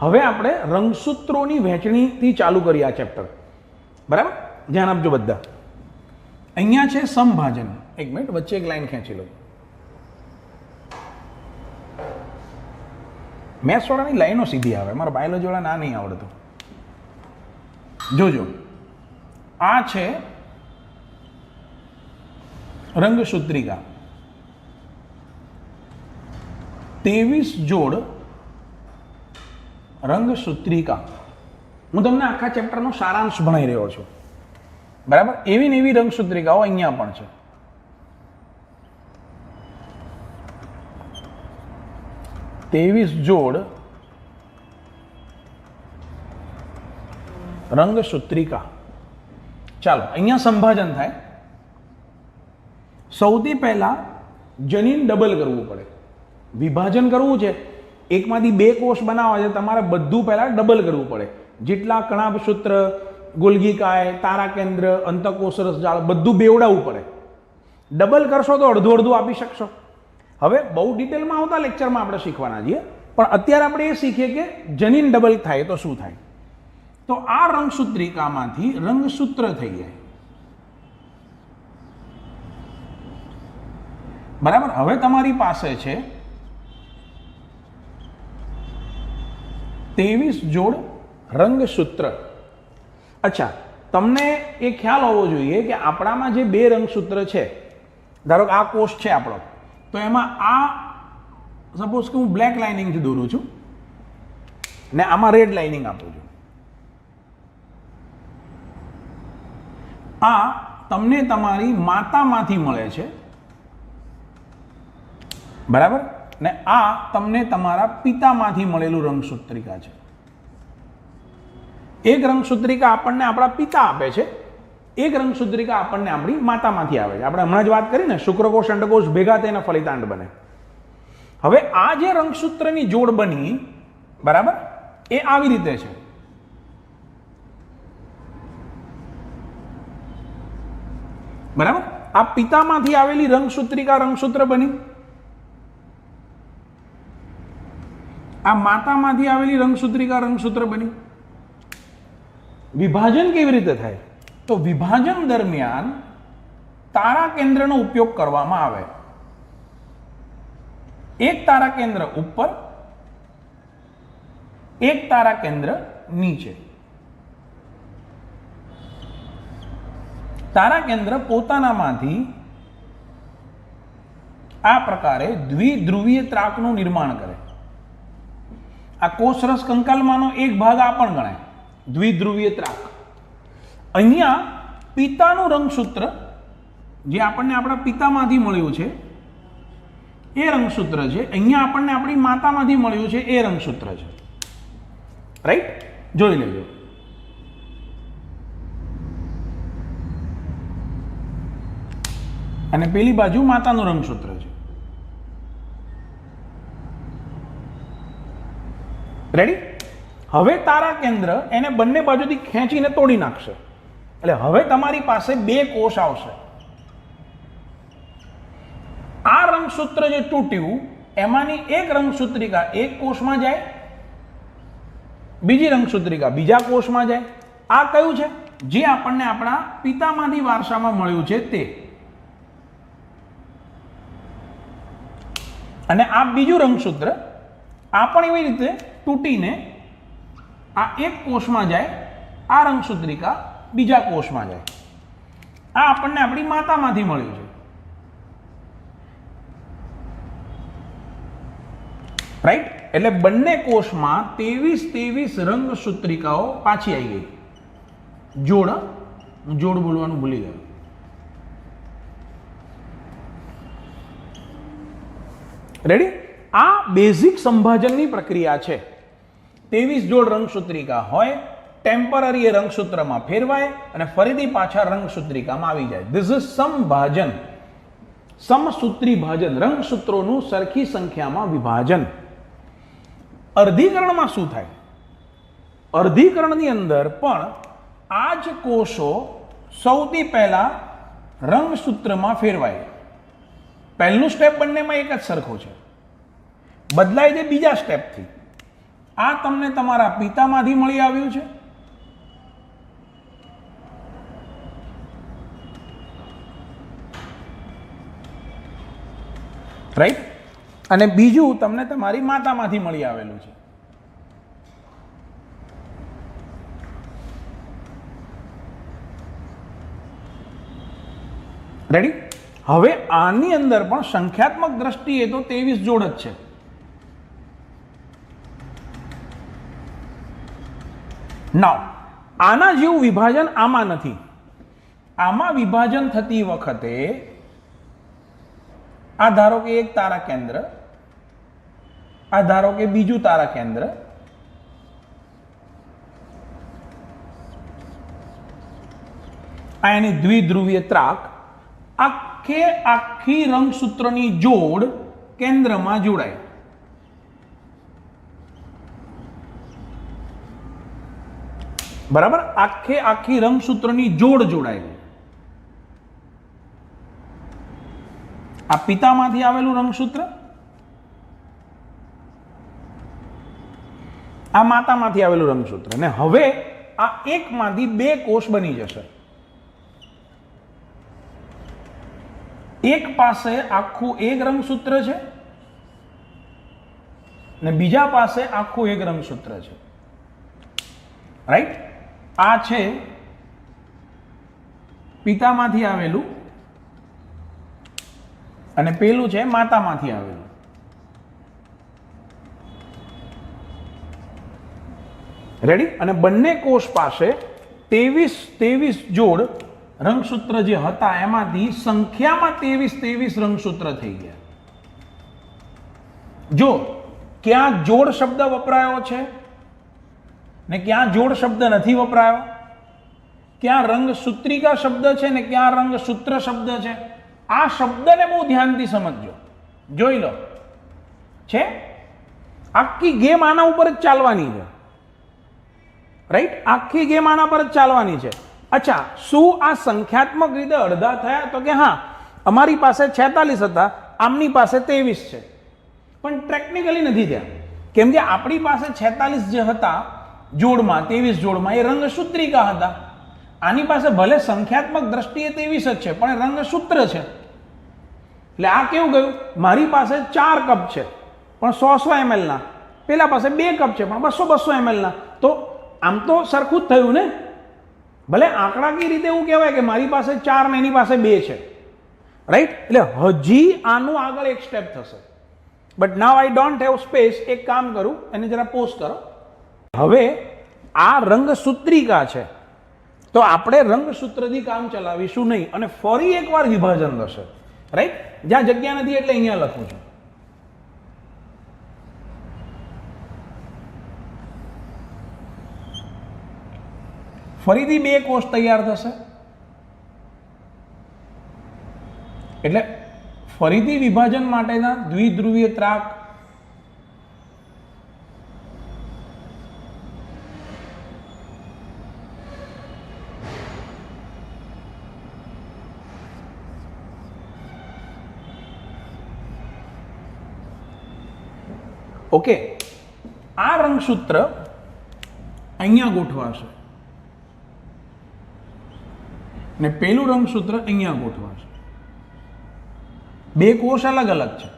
હવે આપણે રંગસૂત્રોની વહેંચણીથી ચાલુ કરીએ આ ચેપ્ટર બરાબર? ધ્યાન આપજો બધા. અહીંયા છે સમભાજન એક મિનિટ, વચ્ચે એક લાઈન ખેંચી લો. મેથ્સ વાળાની લાઈનો સીધી આવે. મારા બાયોલોજી વાળા ના નહીં આવડતું. જોજો. આ છે રંગસૂત્રિકા. ત્રેવીસ જોડ રંગસૂત્રિકા. હું તમને આખા ચેપ્ટરનો સારાંશ ભણાઈ રહ્યો છું. બરાબર? એવી ને એવી રંગસૂત્રિકાઓ અહીંયા પણ છે. ત્રેવીસ જોડ રંગસૂત્રિકા. ચાલો, અહીંયા સંભાજન થાય. સૌથી પહેલા જનીન ડબલ કરવું પડે. વિભાજન કરવું છે. એકમાંથી બે કોષ બનાવવા છે, તમારે બધું પહેલાં ડબલ કરવું પડે. જેટલા કણાભસૂત્ર તારા કેન્દ્ર અંતકોષરસ જાળ, બધું બેવડાવવું પડે. ડબલ કરશો તો અડધું અડધું આપી શકશો. હવે બહુ ડિટેલમાં આવતા લેક્ચરમાં આપણે શીખવાના છીએ, પણ અત્યારે આપણે એ શીખીએ કે જનીન ડબલ થાય તો શું થાય? તો આ રંગસૂત્રિકામાંથી રંગસૂત્ર થઈ જાય. બરાબર? હવે તમારી પાસે છે ત્રેવીસ જોડ રંગસૂત્ર. અચ્છા, તમને એ ખ્યાલ હોવો જોઈએ કે આપણામાં જે બે રંગસૂત્ર છે, ધારો કે આ કોષ છે આપણો, તો એમાં આ સપોઝ કે હું બ્લેક લાઇનિંગથી દોરું છું, ને આમાં રેડ લાઇનિંગ આપું છું. આ તમને તમારી માતામાંથી મળે છે. બરાબર? ને આ તમને તમારા પિતામાંથી મળેલું રંગસૂત્રિકા છે. એક રંગસૂત્રિકા આપણને આપણા પિતા આપે છે, એક રંગસૂત્રિકા આપણને આપણી માતામાંથી આવે છે. આપણે હમણાં જ વાત કરી ને, શુક્રકોષ, અંડકોષ ભેગા તેના ફલિતાંડ બને. હવે આ જે રંગસૂત્રની જોડ બની, બરાબર? એ આવી રીતે છે. બરાબર? આ પિતામાંથી આવેલી રંગસૂત્રિકા રંગસૂત્ર બની. આ માતામાંથી આવેલી રંગસૂત્રિકા રંગસૂત્ર બની? વિભાજન કેવી રીતે થાય? તો વિભાજન દરમિયાન તારા કેન્દ્રનો ઉપયોગ કરવામાં આવે. એક તારા કેન્દ્ર ઉપર, એક તારા કેન્દ્ર નીચે. તારા કેન્દ્ર પોતાનામાંથી આ પ્રકારે દ્વિધ્રુવીય ત્રાકનું નિર્માણ કરે. આ કોષરસ કંકાલમાંનો એક ભાગ આ પણ ગણાય. દ્વિધ્રુવીય ત્રાક અહીંયા પિતાનું રંગસૂત્ર, જે આપણને આપણા પિતામાંથી મળ્યું છે, એ રંગસૂત્ર છે. અહીંયા આપણને આપણી માતામાંથી મળ્યું છે, એ રંગસૂત્ર છે. રાઈટ જોઈ લેજો. અને પેલી બાજુ માતાનું રંગસૂત્ર છે. રેડી હવે તારા કેન્દ્ર એને બંને બાજુથી ખેંચીને તોડી નાખશે. એટલે હવે તમારી પાસે બે કોષ આવશે. આ રંગસૂત્ર જે તૂટ્યું, એમાંની એક રંગસૂત્રિકા એક કોષમાં જાય, બીજી રંગસૂત્રિકા બીજા કોષમાં જાય. આ કયું છે? જે આપણને આપણા પિતામાંથી વારસામાં મળ્યું છે તે. અને આ બીજું રંગસૂત્ર, આ પણ એવી રીતે તૂટીને આ એક કોષમાં જાય, આ રંગસૂત્રિકા બીજા કોષમાં જાય. આ આપણને આપણી માતામાંથી મળ્યું છે. રાઈટ એટલે બંને કોષમાં ત્રેવીસ ત્રેવીસ રંગસૂત્રિકાઓ પાછી આવી ગઈ. જોડ જોડ બોલવાનું ભૂલી ગયો. રેડી આ બેઝિક સંભાજનની પ્રક્રિયા છે. ત્રેવીસ જોડ રંગસૂત્રિકા હોય ટેમ્પરરી એ રંગસૂત્રમાં ફેરવાય અને ફરીથી પાછા રંગસૂત્રિકામાં આવી જાય. This is સમભાજન. સમસૂત્રી ભાજન રંગસૂત્રોનું સરખી સંખ્યામાં વિભાજન. અર્ધીકરણમાં શું થાય? અર્ધીકરણની અંદર પણ આ જ કોષો સૌથી પહેલાં રંગસૂત્રમાં ફેરવાય. પહેલું સ્ટેપ બંનેમાં એક જ સરખો છે. બદલાય છે બીજા સ્ટેપથી આ તમને તમારા પિતામાંથી મળી આવ્યું છે? રાઈટ અને બીજું તમને તમારી માતામાંથી મળી આવેલું છે. રેડી હવે આની અંદર પણ સંખ્યાત્મક દ્રષ્ટિએ તો ત્રેવીસ જોડ જ છે. નાવ આના જેવું વિભાજન આમાં નથી. આમાં વિભાજન થતી વખતે આ ધારો કે એક તારા કેન્દ્ર, આ ધારો કે બીજું તારા કેન્દ્ર, આ એની દ્વિધ્રુવીય ત્રાક આખે આખી રંગસૂત્રની જોડ કેન્દ્રમાં જોડાય. બરાબર? આખે આખી રંગસૂત્રની જોડ જોડાયેલી. આ પિતામાંથી આવેલું રંગસૂત્ર? આ માતામાંથી આવેલું રંગસૂત્ર. ને હવે આ એકમાંથી બે કોષ બની જશે. એક પાસે આખું એક રંગસૂત્ર છે ને બીજા પાસે આખું એક રંગસૂત્ર છે. રાઈટ આ છે પિતામાંથી આવેલું અને પેલું છે માતામાંથી આવેલું. રેડી અને બંને કોષ પાસે ત્રેવીસ ત્રેવીસ જોડ રંગસૂત્ર જે હતા, એમાંથી સંખ્યામાં ત્રેવીસ ત્રેવીસ રંગસૂત્ર થઈ ગયા. જો, ક્યાં જોડ શબ્દ વપરાયો છે? ને ક્યાં જોડ શબ્દ નથી વપરાયો? ક્યાં રંગ સૂત્રિકા શબ્દ છે ને ક્યાં રંગ સૂત્ર શબ્દ છે? આ શબ્દને બહુ ધ્યાનથી સમજજો. જોઈ લો. છે? આખી ગેમ આના ઉપર જ ચાલવાની છે. રાઈટ આખી ગેમ આના પર જ ચાલવાની છે. અચ્છા, શું આ સંખ્યાત્મક રીતે અડધા થયા? તો કે હા, અમારી પાસે છેતાલીસ હતા, આમની પાસે ત્રેવીસ છે. પણ ટેકનિકલી નથી થયા. કેમ કે આપણી પાસે છેતાલીસ જે હતા જોડમાં, ત્રેવીસ જોડમાં, એ રંગસૂત્રિકા હતા. આની પાસે ભલે સંખ્યાત્મક દ્રષ્ટિએ ત્રેવીસ જ છે, પણ રંગસૂત્ર છે. એટલે આ કેવું ગયું? મારી પાસે ચાર કપ છે, પણ સો સો એમએલના પેલા પાસે બે કપ છે, પણ બસો બસો એમએલના તો આમ તો સરખું જ થયું ને? ભલે આંકડાકીય રીતે એવું કહેવાય કે મારી પાસે ચાર ને એની પાસે બે છે? રાઈટ એટલે હજી આનું આગળ એક સ્ટેપ થશે. But now I don't have space એક કામ કરું, એને જરા પોસ્ટ કરો. હવે આ રંગસૂત્રિકા છે. તો આપણે રંગસૂત્રથી કામ ચલાવીશું નહીં અને ફરી એકવાર વિભાજન થશે. રાઈટ જ્યાં જગ્યા નથી એટલે અહીંયા લખું છું. ફરીથી બે કોષ તૈયાર થશે. એટલે ફરીથી વિભાજન માટેના દ્વિધ્રુવીય ત્રાક ઓકે. આ રંગસૂત્ર અહીંયા ગોઠવાશે. ને પેલું રંગસૂત્ર અહીંયા ગોઠવાશે. બે કોષ અલગ અલગ છે.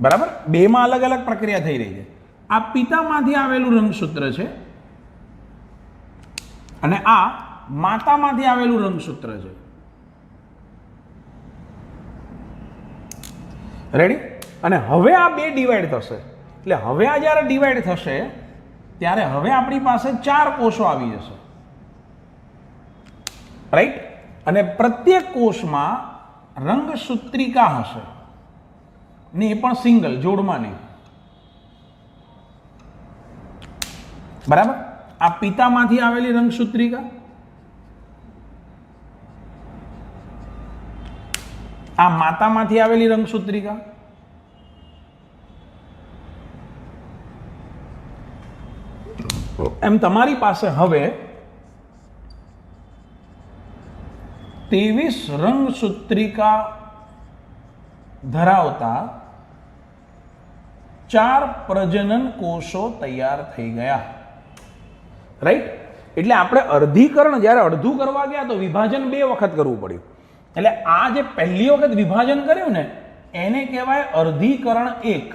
બરાબર? બેમાં અલગ અલગ પ્રક્રિયા થઈ રહી છે. આ પિતામાંથી આવેલું રંગસૂત્ર છે અને આ માતામાંથી આવેલું રંગસૂત્ર છે. રેડી અને હવે આ બે ડિવાઈડ થશે. એટલે હવે આ જ્યારે ડિવાઈડ થશે, ત્યારે હવે આપણી પાસે ચાર કોષો આવી જશે. રાઈટ અને પ્રત્યેક કોષમાં રંગસૂત્રિકા હશે. ને એ પણ સિંગલ જોડમાં નહીં. બરાબર? આ પિતામાંથી આવેલી રંગસૂત્રિકા આ માતામાંથી આવેલી રંગસૂત્રિકા એમ તમારી પાસે હવે ત્રેવીસ રંગસૂત્રિકા ધરાવતા ચાર પ્રજનન કોષો તૈયાર થઈ ગયા. રાઈટ એટલે આપણે અર્ધીકરણ જ્યારે અડધું કરવા ગયા તો વિભાજન બે વખત કરવું પડ્યું. એટલે આ જે પહેલી વખત વિભાજન કર્યું ને, એને કહેવાય અર્ધીકરણ એક.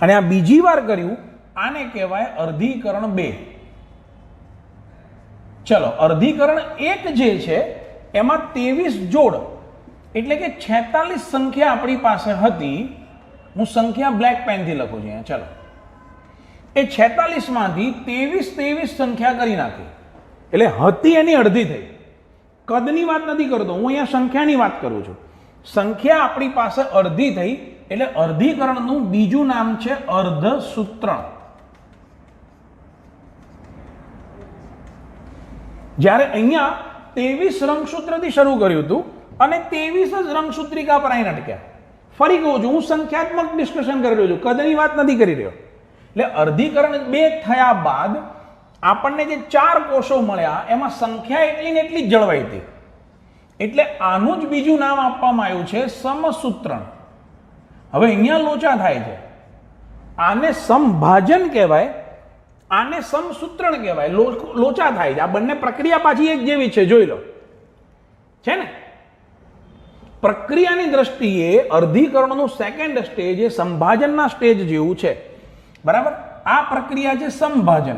અને આ બીજી વાર કર્યું આને કહેવાય અર્ધીકરણ બે. ચલો, અર્ધીકરણ એક જે છે, એમાં ત્રેવીસ જોડ, એટલે કે છેતાલીસ સંખ્યા આપણી પાસે હતી. હું સંખ્યા બ્લેક પેનથી લખું છું અહીંયા, ચલો. એ છેતાલીસમાંથી ત્રેવીસ ત્રેવીસ સંખ્યા કરી નાખી. એટલે હતી એની અડધી થઈ. કદની વાત નથી કરતો, હું અહીંયા સંખ્યાની વાત કરું છું. સંખ્યા આપણી પાસે અડધી થઈ, એટલે અર્ધીકરણનું બીજું નામ છે અર્ધસૂત્રણ. જ્યારે અહીંયા ત્રેવીસ રંગસૂત્રથી શરૂ કર્યું હતું અને ત્રેવીસ જ રંગસૂત્રિકા પર અહીં અટક્યા. ફરી કહું છું, હું સંખ્યાત્મક ડિસ્કશન કરી રહ્યો છું. કદની વાત નથી કરી રહ્યો. એટલે અર્ધીકરણ બે થયા બાદ આપણને જે ચાર કોષો મળ્યા, એમાં સંખ્યા એટલી ને એટલી જ જળવાઈ હતી. એટલે આનું જ બીજું નામ આપવામાં આવ્યું છે સમસૂત્રણ. હવે અહીંયા લોચા થાય છે. આને સમભાજન કહેવાય આને સમસૂત્રણ કહેવાય. લોચા થાય છે. આ બંને પ્રક્રિયા પાછી એક જેવી છે. જોઈ લો. છે ને? પ્રક્રિયાની દ્રષ્ટિએ અર્ધીકરણનું સેકન્ડ સ્ટેજ એ સંભાજનના સ્ટેજ જેવું છે. બરાબર? આ પ્રક્રિયા છે સંભાજન.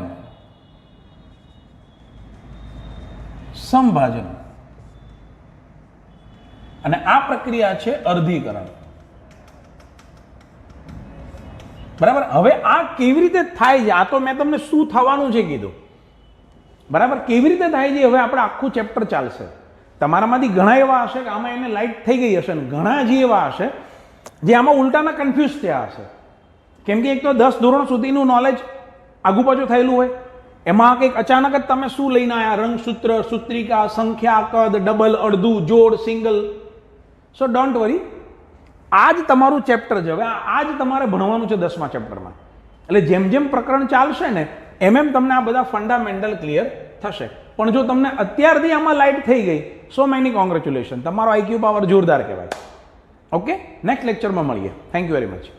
સંભાજન. અને આ પ્રક્રિયા છે અર્ધીકરણ. બરાબર? હવે આ કેવી રીતે થાય છે? આ તો મેં તમને શું થવાનું છે કીધું. બરાબર? કેવી રીતે થાય છે? હવે આપણે આખું ચેપ્ટર ચાલશે. તમારામાંથી ઘણા એવા હશે કે આમાં એને લાઈટ થઈ ગઈ હશે ને ઘણા જે એવા હશે જે આમાં ઉલટાના કન્ફ્યુઝ થયા હશે. કેમ કે એક તો દસ ધોરણ સુધીનું નોલેજ આગુ પાછું થયેલું હોય. એમાં કંઈક અચાનક જ તમે શું લઈને આવ્યા રંગસૂત્ર, સૂત્રિકા સંખ્યા કદ ડબલ અડધું, જોડ સિંગલ સો ડોન્ટ વરી આ જ તમારું ચેપ્ટર છે. હવે આ જ તમારે ભણવાનું છે દસમા ચેપ્ટરમાં. એટલે જેમ જેમ પ્રકરણ ચાલશે ને, એમ એમ તમને આ બધા ફંડામેન્ટલ ક્લિયર થશે. પણ જો તમને અત્યારથી આમાં લાઇટ થઈ ગઈ સો મેની કોંગ્રેચ્યુલેશન તમારો આઈક્યુ પાવર જોરદાર કહેવાય. ઓકે નેક્સ્ટ લેક્ચરમાં મળીએ. Thank you very much